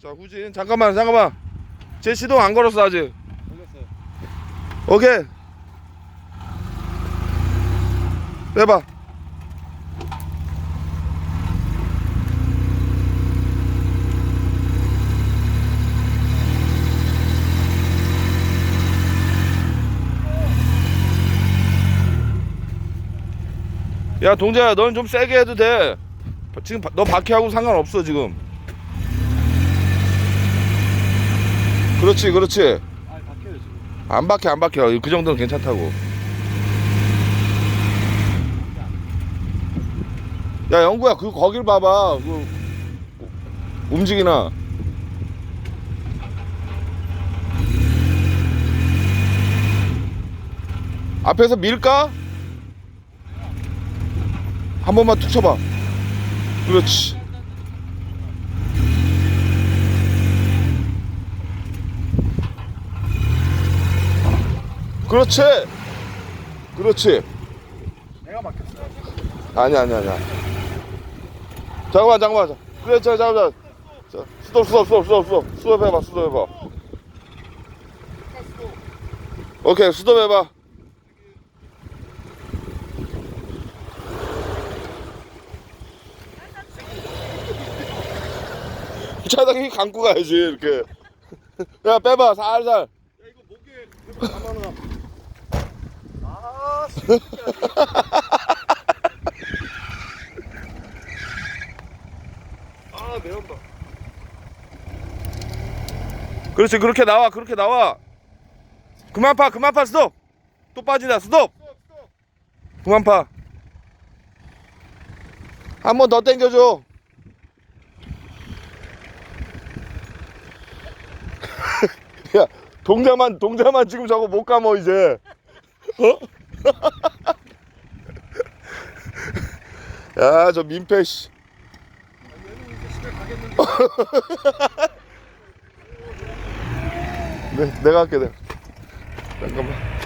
자 후진. 잠깐만 잠깐만. 제 시동 안 걸었어 아직. 걸렸어요. 오케이. 빼봐. 야 동자야 넌좀 세게 해도 돼. 지금 바- 너 바퀴하고 상관없어 지금 그렇지 그렇지. 아 박혀요 지금. 안 박혀 안 박혀. 그 정도는 괜찮다고. 야 영구야 그 거길 봐봐. 그 움직이나. 앞에서 밀까? 한 번만 툭 쳐봐. 그렇지 그렇지 그렇지 내가 막혔어요. 아니 아니 아니야. 잠깐만 잠깐만. 그래 자 잠깐만. 자 스톱 스톱 스톱 스톱 스톱 스톱 해봐 스톱 해봐. 오케이 스톱 해봐. 차당이 감고 가야지 이렇게. 야 빼봐 살살. 아 씨. 아 매운다. 그렇지 그렇게 나와 그렇게 나와. 그만 파 그만 파 스톱. 또 빠지다 스톱. 그만 파. 한 번 더 당겨줘. 야, 동자만, 동자만 지금 저거 못 감어, 이제. 어? 야, 저 민폐, 씨. 네, 내가 할게, 내가. 잠깐만.